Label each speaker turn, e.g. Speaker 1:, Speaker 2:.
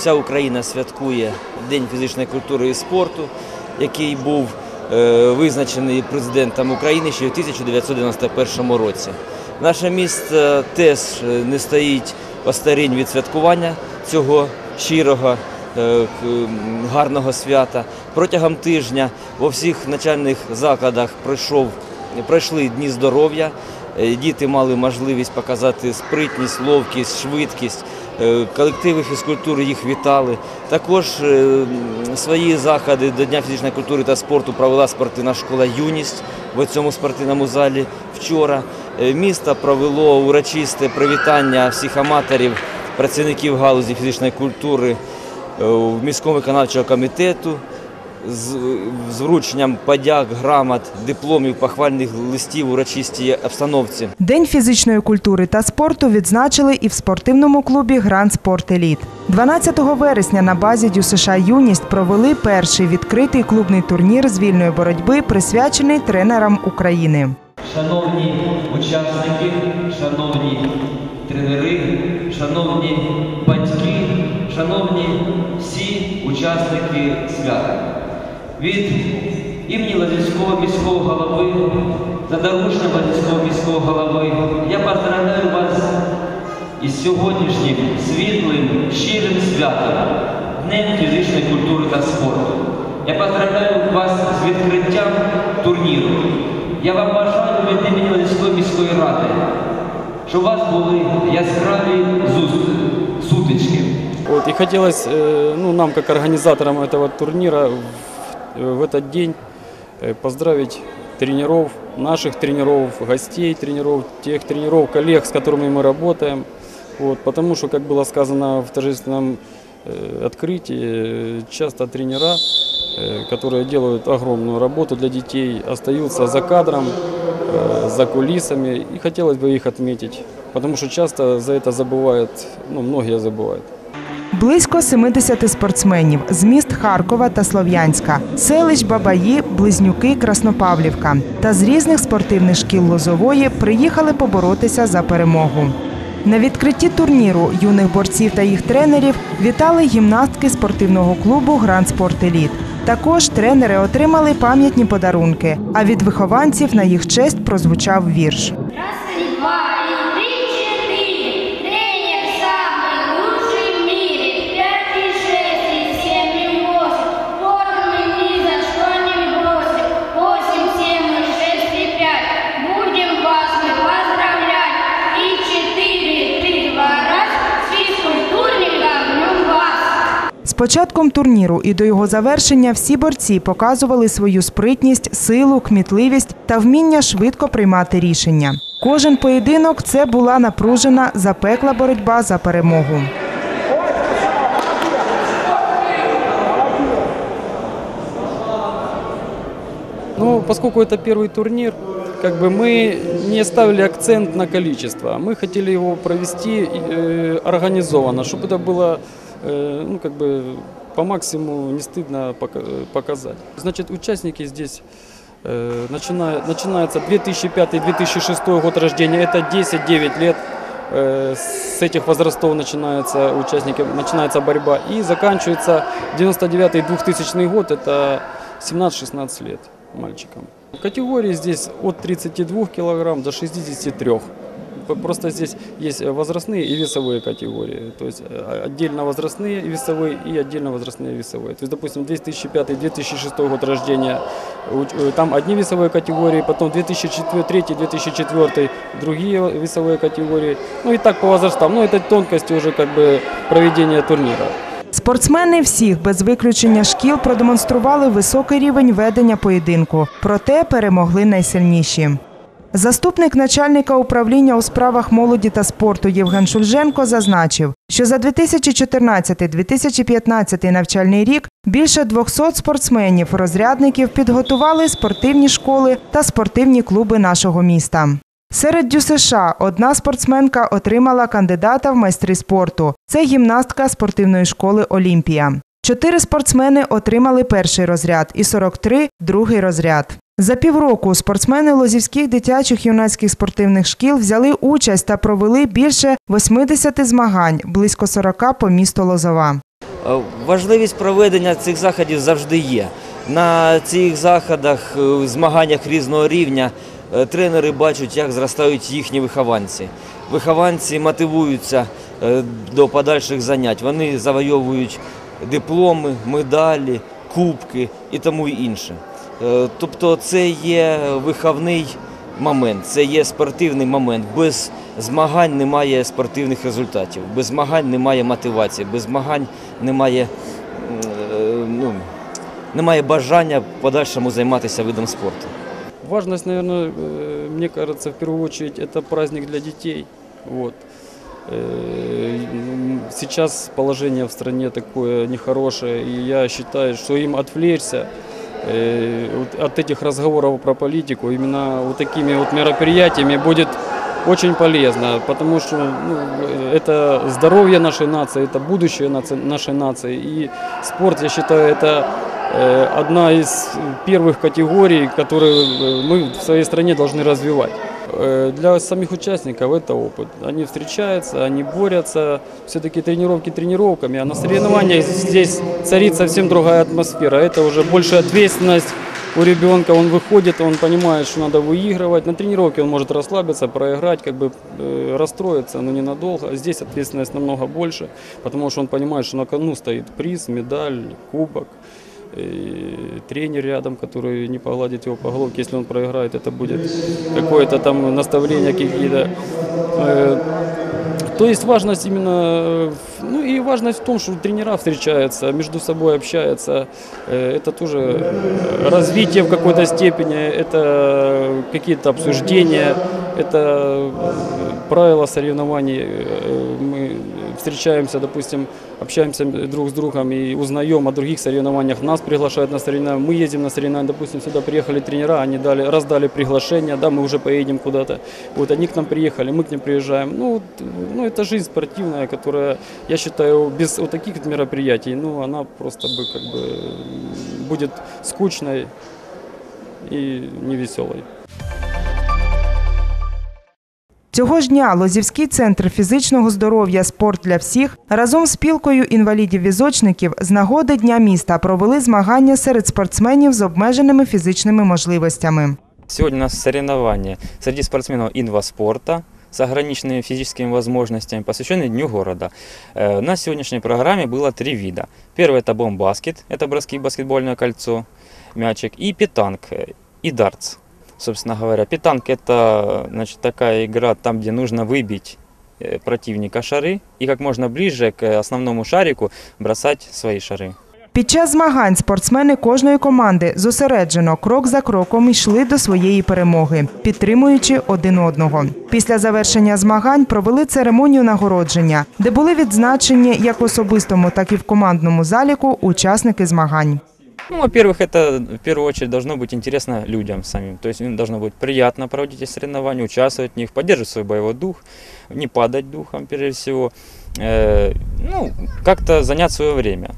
Speaker 1: Вся Україна святкує День фізичної культури і спорту, який був е, визначений президентом України ще у 1991 році. Наше місто теж е, не стоїть осторонь від святкування цього щирого, е, гарного свята. Протягом тижня у всіх навчальних закладах пройшов, пройшли дні здоров'я. Е, Діти мали можливість показати спритність, ловкість, швидкість. Е, Колективи фізкультури їх вітали. Також е, свої заходи до Дня фізичної культури та спорту провела спортивна школа Юність в цьому спортивному залі вчора. Е, Місто провело урочисте привітання всіх аматорів, працівників галузі фізичної культури в міському виконавчого комітету з, з врученням подяк, грамот, дипломів, похвальних листів у урочистій обстановці.
Speaker 2: День фізичної культури та спорту відзначили і в спортивному клубі Гранд Спорт Еліт. 12 вересня на базі ДЮСШ Юність провели перший відкритий клубний турнір з вільної боротьби, присвячений тренерам України.
Speaker 1: Шановні учасники, шановні тренери, шановні батьки, шановні всі учасники свята. Від імені Лазівського міського голови, задарушного Лазівського міського голови, я поздравляю вас із сьогоднішнім світлим, щирим святом, Днем фізичної культури та спорту. Я поздравляю вас з відкриттям турніру. Я вам бажаю від імені Львівської міської ради, щоб у вас були яскраві зустрічі, сутички.
Speaker 3: И хотелось э, ну, нам, как организаторам этого турнира, в, э, в этот день э, поздравить тренеров, наших тренеров, гостей тренеров, тех тренеров, коллег, с которыми мы работаем. Вот, потому что, как было сказано в торжественном э, открытии, э, часто тренера, э, которые делают огромную работу для детей, остаются за кадром, э, за кулисами. И хотелось бы их отметить, потому что часто за это забывают, ну, многие забывают.
Speaker 2: Близько 70 спортсменів з міст Харкова та Слов'янська, селищ Бабаї, Близнюки, Краснопавлівка та з різних спортивних шкіл Лозової приїхали поборотися за перемогу. На відкритті турніру юних борців та їх тренерів вітали гімнастки спортивного клубу Гранд Спорт Еліт. Також тренери отримали пам'ятні подарунки, а від вихованців на їх честь прозвучав вірш. початком турніру і до його завершення всі борці показували свою спритність, силу, кмітливість та вміння швидко приймати рішення. Кожен поєдинок це була напружена, запекла боротьба за перемогу.
Speaker 3: Ну, поскольку это первый турнир, как бы мы не ставили акцент на количество. Мы хотели его провести э, организованно, чтобы это было, э, ну, как бы по максимуму не стыдно пока- э, показать. Значит, участники здесь э, начиная, начинается 2005-2006 год рождения, это 10-9 лет. Э, С этих возрастов начинается участники, начинается борьба и заканчивается 99-2000 год, это 17-16 лет мальчикам. Категории здесь от 32 килограмм до 63. П- Просто здесь есть э, возрастные и весовые категории. То есть э, отдельно возрастные и весовые и отдельно возрастные и весовые. То есть, допустим, 2005-2006 год рождения, уч- э, там одни весовые категории, потом 2003-2004 другие весовые категории. Ну и так по возрастам. Ну это тонкости уже как бы проведения турнира.
Speaker 2: Спортсмени всіх без виключення шкіл продемонстрували високий рівень ведення поєдинку, проте перемогли найсильніші. Заступник начальника управління у справах молоді та спорту Євген Шульженко зазначив, що за 2014-2015 навчальний рік більше 200 спортсменів-розрядників підготували спортивні школи та спортивні клуби нашого міста. Серед ДЮСШ одна спортсменка отримала кандидата в майстри спорту. Це гімнастка спортивної школи Олімпія. Чотири спортсмени отримали перший розряд і 43 – другий розряд. За півроку спортсмени Лозівських дитячих юнацьких спортивних шкіл взяли участь та провели більше 80 змагань, близько 40 по місту Лозова.
Speaker 1: Е, Важливість проведення цих заходів завжди є. На цих заходах, е, змаганнях різного рівня, е, тренери бачать, як зростають їхні вихованці. Вихованці мотивуються до подальших занять. Вони завойовують дипломи, медалі, кубки і тому інше. Е, Тобто це є виховний момент, це є спортивний момент. Без змагань немає спортивних результатів, без змагань немає мотивації, без змагань немає, м, е, ну, немає бажання в подальшому займатися видом спорту.
Speaker 3: Важность, наверное, э, мне кажется, в первую очередь, это праздник для детей. Вот. Э, м, Сейчас положение в стране такое нехорошее, и я считаю, что им отвлечься э, вот от этих разговоров про политику именно вот такими вот мероприятиями будет очень полезно, потому что ну, э, это здоровье нашей нации, это будущее наци- нашей нации. И спорт, я считаю, это э, одна из первых категорий, которые э, мы в своей стране должны развивать. Э, Для самих участников это опыт. Они встречаются, они борются. Все-таки тренировки тренировками, а на соревнованиях здесь царит совсем другая атмосфера. Это уже больше ответственность у ребенка. Он выходит, он понимает, что надо выигрывать. На тренировке он может расслабиться, проиграть, как бы э, расстроиться, но ненадолго. Здесь ответственность намного больше, потому что он понимает, что на кону стоит приз, медаль, кубок и Тренер рядом, который не погладит его по головке, если он проиграет, это будет какое-то там наставление какие-то. Э, То есть важность именно, э, ну и важность в том, что тренера встречаются, между собой общаются. Э, Это тоже развитие в какой-то степени, это какие-то обсуждения, это правила соревнований. Мы встречаемся, допустим, общаемся друг с другом и узнаем о других соревнованиях. Нас приглашают на соревнования, мы ездим на соревнования. Допустим, сюда приехали тренера, они дали, раздали приглашение, да, мы уже поедем куда-то. Вот они к нам приехали, мы к ним приезжаем. Ну, вот, ну это жизнь спортивная, которая, я считаю, без вот таких вот мероприятий, ну, она просто бы как бы м, будет скучной и невеселой.
Speaker 2: Цього ж дня Лозівський центр фізичного здоров'я Спорт для всіх разом з спілкою інвалідів-візочників з нагоди Дня міста провели змагання серед спортсменів з обмеженими фізичними можливостями.
Speaker 4: Сегодня у нас соревнования среди спортсменов инваспорта с ограниченными физическими возможностями, посвященные Дню города. Э, У нас в сегодняшней программе было три вида. Первый это бомбаскет, это броски в баскетбольное кольцо, мячик, и питанг, э, и дартс. Собственно говоря, питанг это значит, такая игра, там, где нужно выбить э, противника шары и как можно ближе к основному шарику бросать свои шары.
Speaker 2: Під час змагань спортсмени кожної команди зосереджено крок за кроком йшли до своєї перемоги, підтримуючи один одного. Після завершення змагань провели церемонію нагородження, де були відзначені як в особистому, так і в командному заліку учасники змагань.
Speaker 4: Ну, во-первых, это в первую очередь должно быть интересно людям самим. То есть им должно быть приятно проводить эти соревнования, участвовать в них, поддерживать свой боевой дух, не падать духом прежде всего. Э, ну, как-то занять свое время.